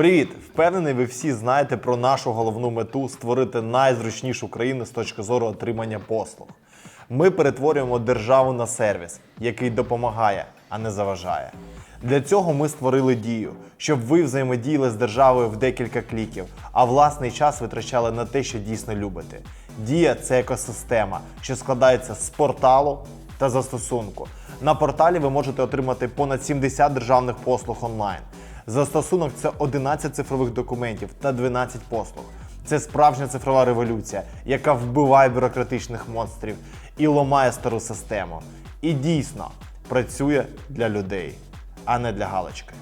Привіт! Впевнений, ви всі знаєте про нашу головну мету створити найзручнішу країну з точки зору отримання послуг. Ми перетворюємо державу на сервіс, який допомагає, а не заважає. Для цього ми створили дію, щоб ви взаємодіяли з державою в декілька кліків, а власний час витрачали на те, що дійсно любите. Дія це екосистема, що складається з порталу та застосунку. На порталі ви можете отримати понад 70 державних послуг онлайн. Застосунок це 11 цифрових документів та 12 послуг. Це справжня цифрова революція, яка вбиває бюрократичних монстрів і ламає стару систему. І дійсно працює для людей, а не для галочки.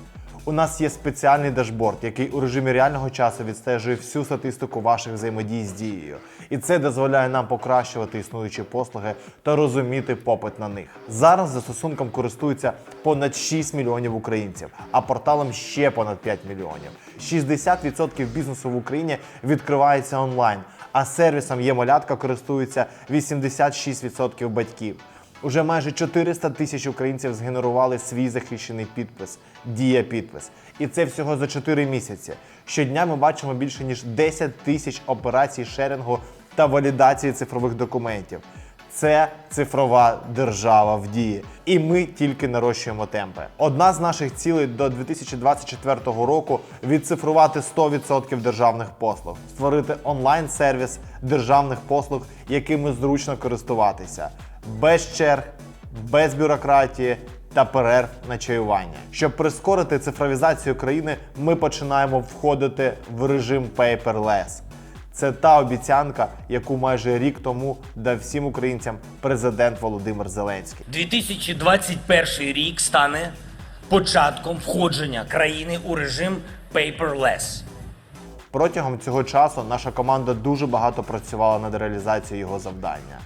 У нас є спеціальний дашборд, який у режимі реального часу відстежує всю статистику ваших взаємодій з дією. І це дозволяє нам покращувати існуючі послуги та розуміти попит на них. Зараз застосунком користуються понад 6 мільйонів українців, а порталом ще понад 5 мільйонів. 60% бізнесу в Україні відкривається онлайн, а сервісом є-малятка користуються 86% батьків. Уже майже 400 тисяч українців згенерували свій захищений підпис Дія підпис. І це всього за 4 місяці. Щодня ми бачимо більше ніж 10 тисяч операцій шерингу та валідації цифрових документів. Це цифрова держава в дії, і ми тільки нарощуємо темпи. Одна з наших цілей до 2024 року відцифрувати 100% державних послуг, створити онлайн-сервіс державних послуг, якими зручно користуватися, без черг, без бюрократії та перерв на чаювання. Щоб прискорити цифровізацію країни, ми починаємо входити в режим paperless. Це та обіцянка, яку майже рік тому дав всім українцям президент Володимир Зеленський. 2021 рік стане початком входження країни у режим paperless. Протягом цього часу наша команда дуже багато працювала над реалізацією його завдання.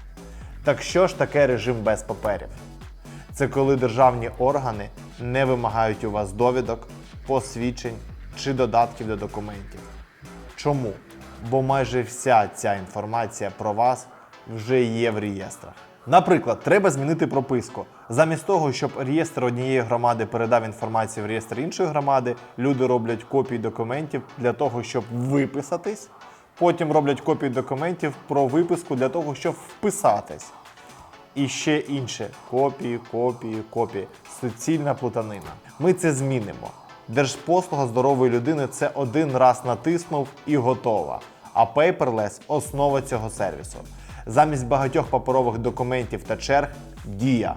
Так що ж таке режим без паперів? Це коли державні органи не вимагають у вас довідок, посвідчень чи додатків до документів. Чому? Бо майже вся ця інформація про вас вже є в реєстрах. Наприклад, треба змінити прописку. Замість того, щоб реєстр однієї громади передав інформацію в реєстр іншої громади, люди роблять копії документів для того, щоб виписатись. Потім роблять копії документів про виписку для того, щоб вписатись. І ще інше копії, копії, копії. Суцільна плутанина. Ми це змінимо. Держпослуга здорової людини це один раз натиснув і готова. А Paperless – основа цього сервісу. Замість багатьох паперових документів та черг дія.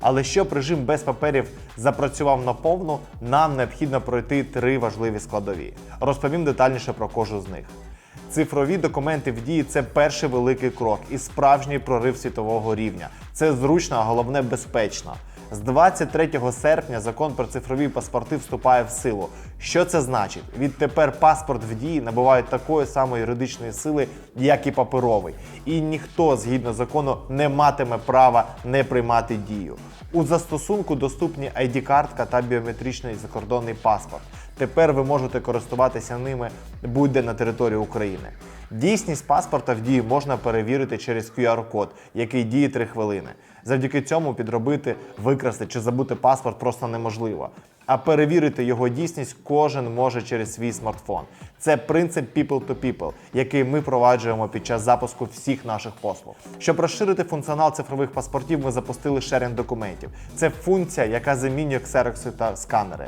Але щоб режим без паперів запрацював наповну, нам необхідно пройти три важливі складові. Розповім детальніше про кожну з них. Цифрові документи в дії це перший великий крок і справжній прорив світового рівня. Це зручно, а головне безпечно. З 23 серпня закон про цифрові паспорти вступає в силу. Що це значить? Відтепер паспорт в дії набуває такої самої юридичної сили, як і паперовий. І ніхто згідно закону не матиме права не приймати дію. У застосунку доступні ID-картка та біометричний закордонний паспорт. Тепер ви можете користуватися ними будь-де на території України. Дійсність паспорта в дії можна перевірити через QR-код, який діє 3 хвилини. Завдяки цьому підробити, викрасти чи забути паспорт просто неможливо. А перевірити його дійсність кожен може через свій смартфон. Це принцип people to people, який ми впроваджуємо під час запуску всіх наших послуг. Щоб розширити функціонал цифрових паспортів, ми запустили шерінг документів. Це функція, яка замінює ксерокси та сканери.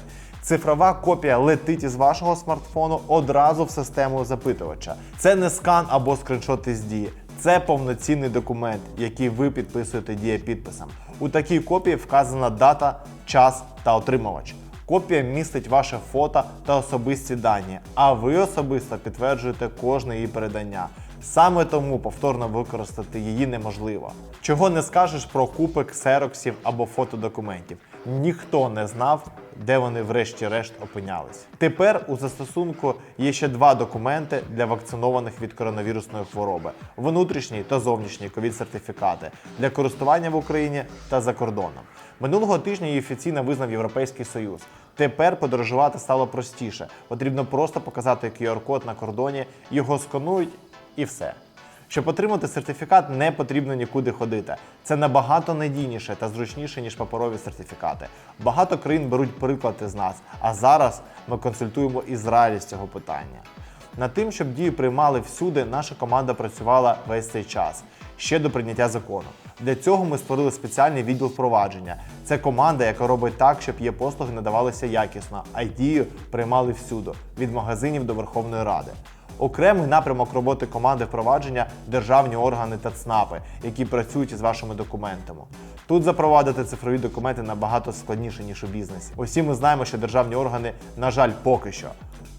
Цифрова копія летить із вашого смартфону одразу в систему запитувача. Це не скан або скріншот із дії. Це повноцінний документ, який ви підписуєте дієпідписом. У такій копії вказана дата, час та отримувач. Копія містить ваше фото та особисті дані, а ви особисто підтверджуєте кожне її передання. Саме тому повторно використати її неможливо. Чого не скажеш про купи ксероксів або фотодокументів. Ніхто не знав, де вони врешті-решт опинялись. Тепер у застосунку є ще два документи для вакцинованих від коронавірусної хвороби: внутрішній та зовнішній ковід-сертифікати для користування в Україні та за кордоном. Минулого тижня її офіційно визнав Європейський Союз. Тепер подорожувати стало простіше. Потрібно просто показати QR-код на кордоні, його сканують і все. Щоб отримати сертифікат, не потрібно нікуди ходити. Це набагато надійніше та зручніше, ніж паперові сертифікати. Багато країн беруть приклад із нас, а зараз ми консультуємо Ізраїль з цього питання. Над тим, щоб дії приймали всюди, наша команда працювала весь цей час ще до прийняття закону. Для цього ми створили спеціальний відділ впровадження. Це команда, яка робить так, щоб є послуги надавалися якісно, а дію приймали всюди від магазинів до Верховної Ради. Окремий напрямок роботи команди впровадження державні органи та ЦНАПи, які працюють із вашими документами. Тут запровадити цифрові документи набагато складніше ніж у бізнесі. Усі ми знаємо, що державні органи, на жаль, поки що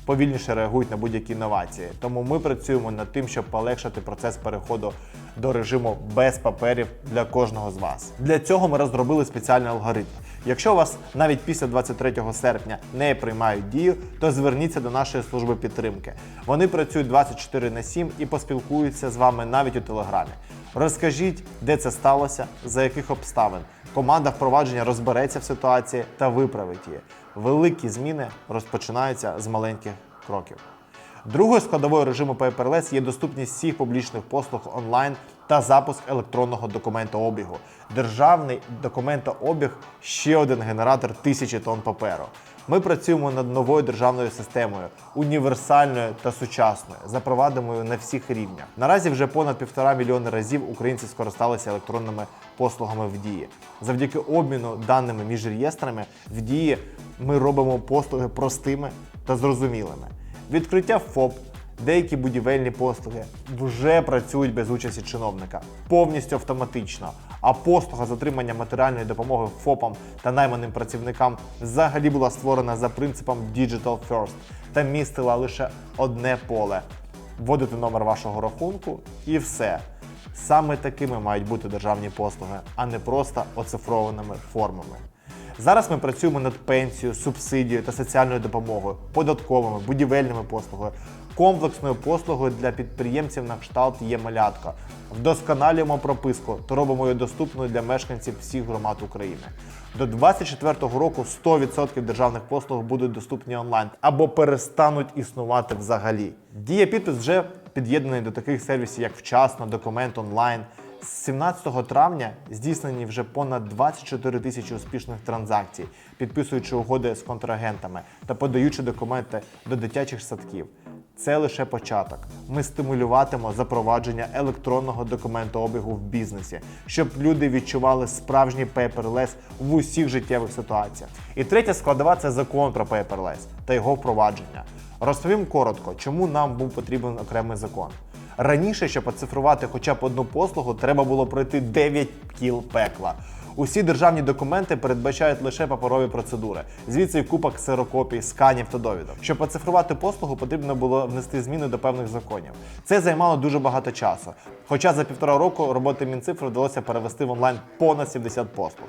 повільніше реагують на будь-які інновації. Тому ми працюємо над тим, щоб полегшити процес переходу до режиму без паперів для кожного з вас. Для цього ми розробили спеціальний алгоритм. Якщо вас навіть після 23 серпня не приймають дію, то зверніться до нашої служби підтримки. Вони працюють 24 на 7 і поспілкуються з вами навіть у телеграмі. Розкажіть, де це сталося, за яких обставин. Команда впровадження розбереться в ситуації та виправить її. Великі зміни розпочинаються з маленьких кроків. Другою складовою режиму Paperless є доступність всіх публічних послуг онлайн та запуск електронного документообігу. Державний документообіг ще один генератор тисячі тонн паперу. Ми працюємо над новою державною системою, універсальною та сучасною, запровадимою на всіх рівнях. Наразі вже понад півтора мільйони разів українці скористалися електронними послугами в дії. Завдяки обміну даними між реєстрами в дії ми робимо послуги простими та зрозумілими. Відкриття ФОП, деякі будівельні послуги вже працюють без участі чиновника, повністю автоматично. А послуга з отримання матеріальної допомоги ФОПам та найманим працівникам взагалі була створена за принципом Digital First та містила лише одне поле вводити номер вашого рахунку і все. Саме такими мають бути державні послуги, а не просто оцифрованими формами. Зараз ми працюємо над пенсією, субсидією та соціальною допомогою, податковими, будівельними послугами, комплексною послугою для підприємців на кшталт є малятка. Вдосконалюємо прописку та робимо її доступною для мешканців всіх громад України. До 2024 року 100% державних послуг будуть доступні онлайн або перестануть існувати взагалі. Дія підпис вже під'єднаний до таких сервісів, як вчасно, документ онлайн. З 17 травня здійснені вже понад 24 тисячі успішних транзакцій, підписуючи угоди з контрагентами та подаючи документи до дитячих садків. Це лише початок. Ми стимулюватимо запровадження електронного документообігу в бізнесі, щоб люди відчували справжній пейперлес в усіх життєвих ситуаціях. І третя складова це закон про пейперлес та його впровадження. Розповім коротко, чому нам був потрібен окремий закон. Раніше, щоб оцифрувати хоча б одну послугу, треба було пройти 9 кіл пекла. Усі державні документи передбачають лише паперові процедури, звідси й купа ксерокопій, сканів та довідок. Щоб оцифрувати послугу, потрібно було внести зміни до певних законів. Це займало дуже багато часу. Хоча за півтора року роботи Мінцифри вдалося перевести в онлайн понад 70 послуг.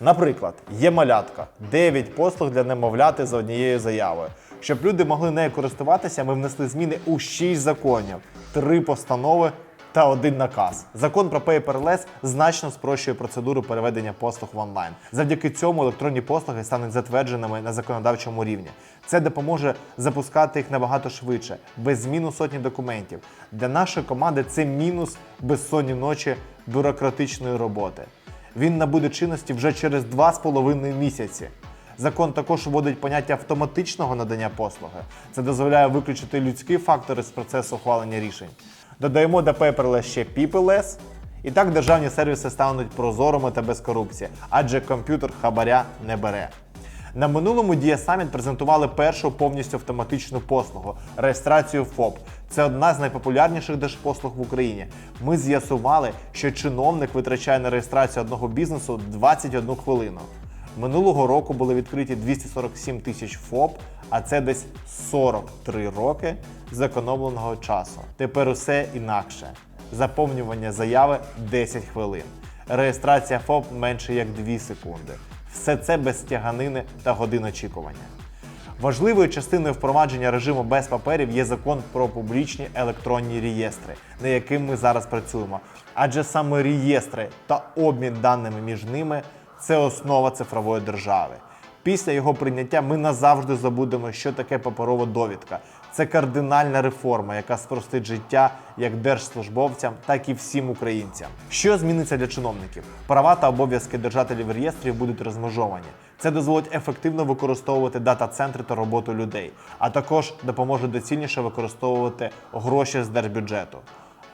Наприклад, є малятка, 9 послуг для немовляти за однією заявою. Щоб люди могли нею користуватися, ми внесли зміни у 6 законів, 3 постанови та один наказ. Закон про Paperless значно спрощує процедуру переведення послуг в онлайн. Завдяки цьому електронні послуги стануть затвердженими на законодавчому рівні. Це допоможе запускати їх набагато швидше, без зміну сотні документів. Для нашої команди це мінус безсонні ночі бюрократичної роботи. Він набуде чинності вже через 2,5 місяці. Закон також вводить поняття автоматичного надання послуги. Це дозволяє виключити людські фактори з процесу ухвалення рішень. Додаємо до Paperless ще Peopleless, і так державні сервіси стануть прозорими та без корупції, адже комп'ютер хабаря не бере. На минулому Дія Саміт презентували першу повністю автоматичну послугу реєстрацію ФОП. Це одна з найпопулярніших держпослуг в Україні. Ми з'ясували, що чиновник витрачає на реєстрацію одного бізнесу 21 хвилину. Минулого року були відкриті 247 тисяч ФОП, а це десь 43 роки зекономленого часу. Тепер усе інакше. Заповнювання заяви 10 хвилин. Реєстрація ФОП менше як 2 секунди. Все це без тяганини та годин очікування. Важливою частиною впровадження режиму без паперів є закон про публічні електронні реєстри, над яким ми зараз працюємо. Адже саме реєстри та обмін даними між ними це основа цифрової держави. Після його прийняття ми назавжди забудемо, що таке паперова довідка. Це кардинальна реформа, яка спростить життя як держслужбовцям, так і всім українцям. Що зміниться для чиновників? Права та обов'язки держателів реєстрів будуть розмежовані. Це дозволить ефективно використовувати дата-центри та роботу людей, а також допоможе доцільніше використовувати гроші з держбюджету.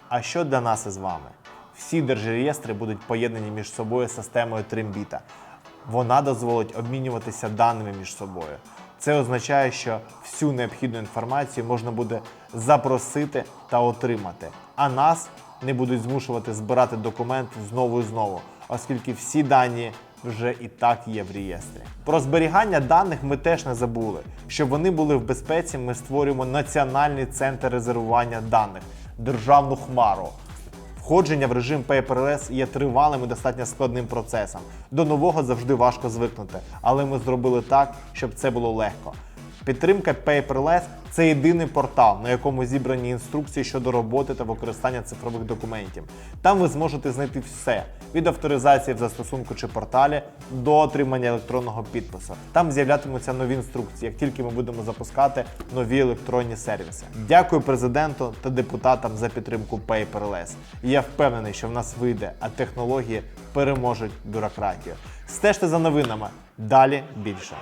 А що для нас із вами? Всі держреєстри будуть поєднані між собою системою Тримбіта. Вона дозволить обмінюватися даними між собою. Це означає, що всю необхідну інформацію можна буде запросити та отримати, а нас не будуть змушувати збирати документи знову і знову, оскільки всі дані вже і так є в реєстрі. Про зберігання даних ми теж не забули. Щоб вони були в безпеці, ми створюємо національний центр резервування даних державну хмару. Входження в режим paperless є тривалим і достатньо складним процесом. До нового завжди важко звикнути, але ми зробили так, щоб це було легко. Підтримка Paperless – це єдиний портал, на якому зібрані інструкції щодо роботи та використання цифрових документів. Там ви зможете знайти все від авторизації в застосунку чи порталі до отримання електронного підпису. Там з'являтимуться нові інструкції, як тільки ми будемо запускати нові електронні сервіси. Дякую президенту та депутатам за підтримку Paperless. І я впевнений, що в нас вийде, а технології переможуть бюрократію. Стежте за новинами. Далі більше.